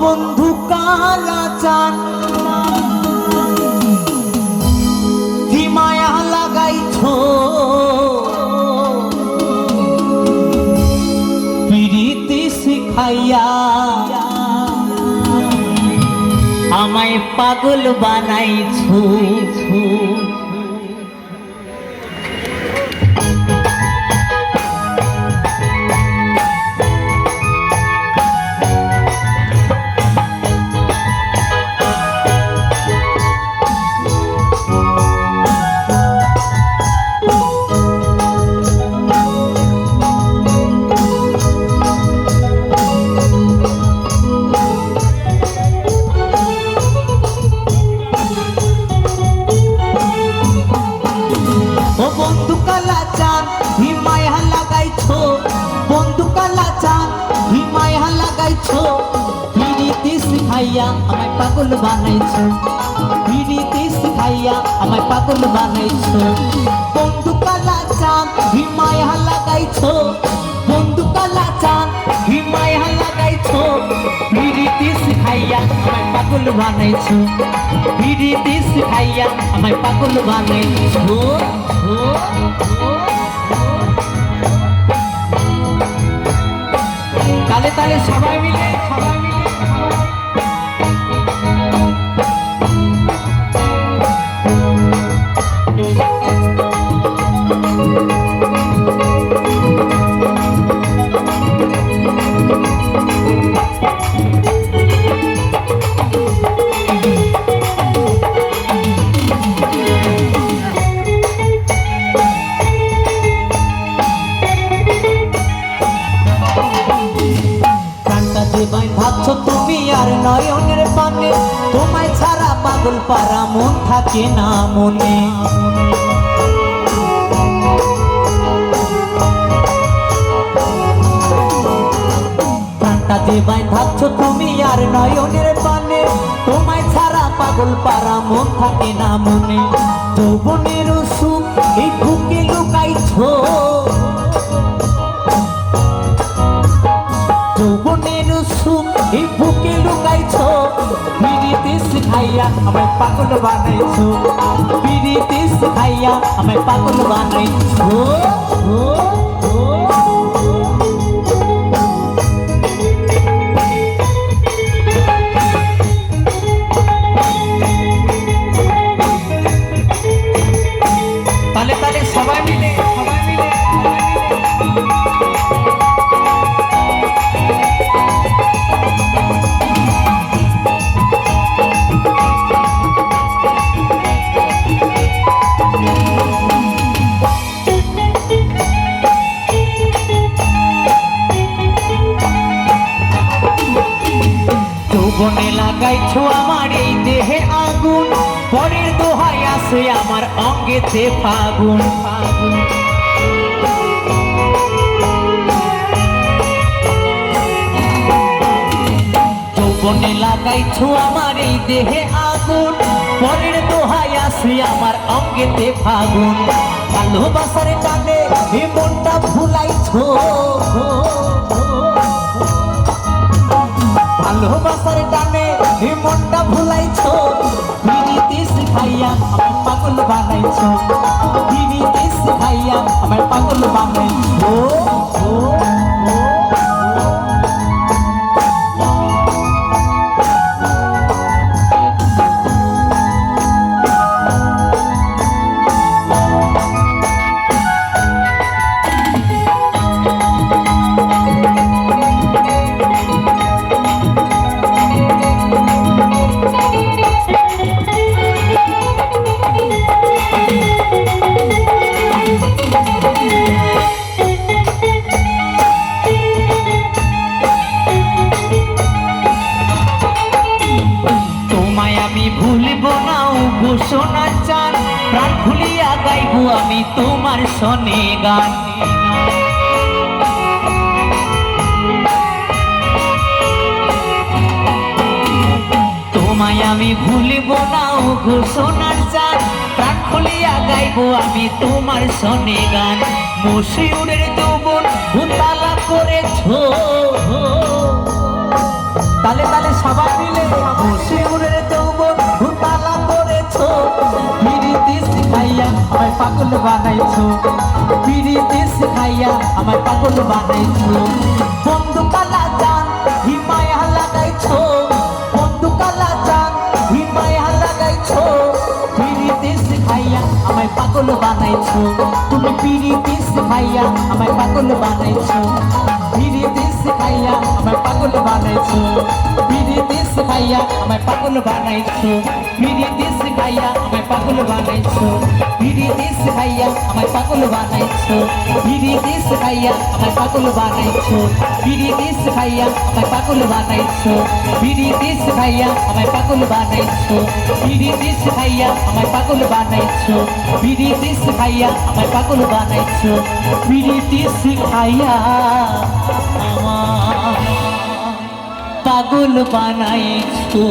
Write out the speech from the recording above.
বন্ধু কালা চান কি মায়া লাগাইছো। পিরিতি শিখাইয়া আমায় পাগল বানাইছো। বন্ধু কালা চান হিমায়া লাগাইছো বন্ধু কালা চান হিমায়া লাগাইছো পিরিতি শিখাইয়া আমায় পাগল বানাইছো। পিরিতি শিখাইয়া আমায় পাগল বানাইছো। বন্ধু কালা চান হিমায়া লাগাইছো বন্ধু কালা চান হিমায়া লাগাইছো পিরিতি শিখাইয়া আমায় পাগল বানাইছো। পিরিতি শিখাইয়া আমায় পাগল বানাইছো। ও, তালে তালে সবাই মিলে সবাই মিলে। নয়নের পানে, তোমায় ছাড়া পাগল পারা মন থাকে না মনে। দেবাই ভাবছ তুমি আর নয়নের পানে, তোমায় ছাড়া পাগল পারা মন থাকে না মনে। যৌবনের সুখ এই বুকে লুকাইছো। যৌবনের সুখ এই বুকে লুকাইছো পিড়িতে শিখাইয়া আমায় পাগল বানাইছো। পিড়িতে শিখাইয়া আমায় পাগল বানাইছো। ও, তালে তালে সবাই মিলে সবাই মিলে। লাগাইছো আমার এই দেহে আগুন। পরের দোহাই আসে আমার অঙ্গেতে ফাগুন। ফাগুন যৌবনে লাগাইছো আমার এই দেহে আগুন। পরের দোহাই আসে আমার অঙ্গেতে ফাগুন। ভালোবাসার টানে এ মনটা ভুলাইছো। গাইবো আমি তোমার শোনে গান। তোমায় আমি ভুলিব না ঘোষণার চাঁদ। প্রাণ খুলিয়া গাইব আমি তোমার শোনে গান। মশিউরের যৌবন, ভুতালা করেছ পাগল বানাইছো। পিড়িতে শিখাইয়া আমায় পাগল বানাইছো। বন্ধু কালা চান, হিমায়া লাগাইছো। বন্ধু কালা চান, হিমায়া লাগাইছো। পিড়িতে শিখাইয়া আমায় পাগল বানাইছো। তুমি পিড়িতে শিখাইয়া আমায় পাগল বানাইছো। পিড়িতে শিখাইয়া আমায় পাগল বানাইছো। শিখাইয়া আমায় পাগল বানাইছো। পিড়িতে শিখাইয়া আমায় পাগল বানাইছো। পিড়িতে শিখাইয়া আমায় পাগল বানাইছো। পিড়িতে শিখাইয়া আমায় পাগল বানাইছো। পিড়িতে শিখাইয়া আমায় পাগল বানাইছো। পিড়িতে শিখাইয়া আমায় পাগল বানাইছো। পিড়িতে শিখাইয়া আমায় পাগল বানাইছো। পিড়িতে শিখাইয়া আমায় পাগল বানাইছো। পিড়িতে শিখাইয়া আমায় পাগল বানাইছো।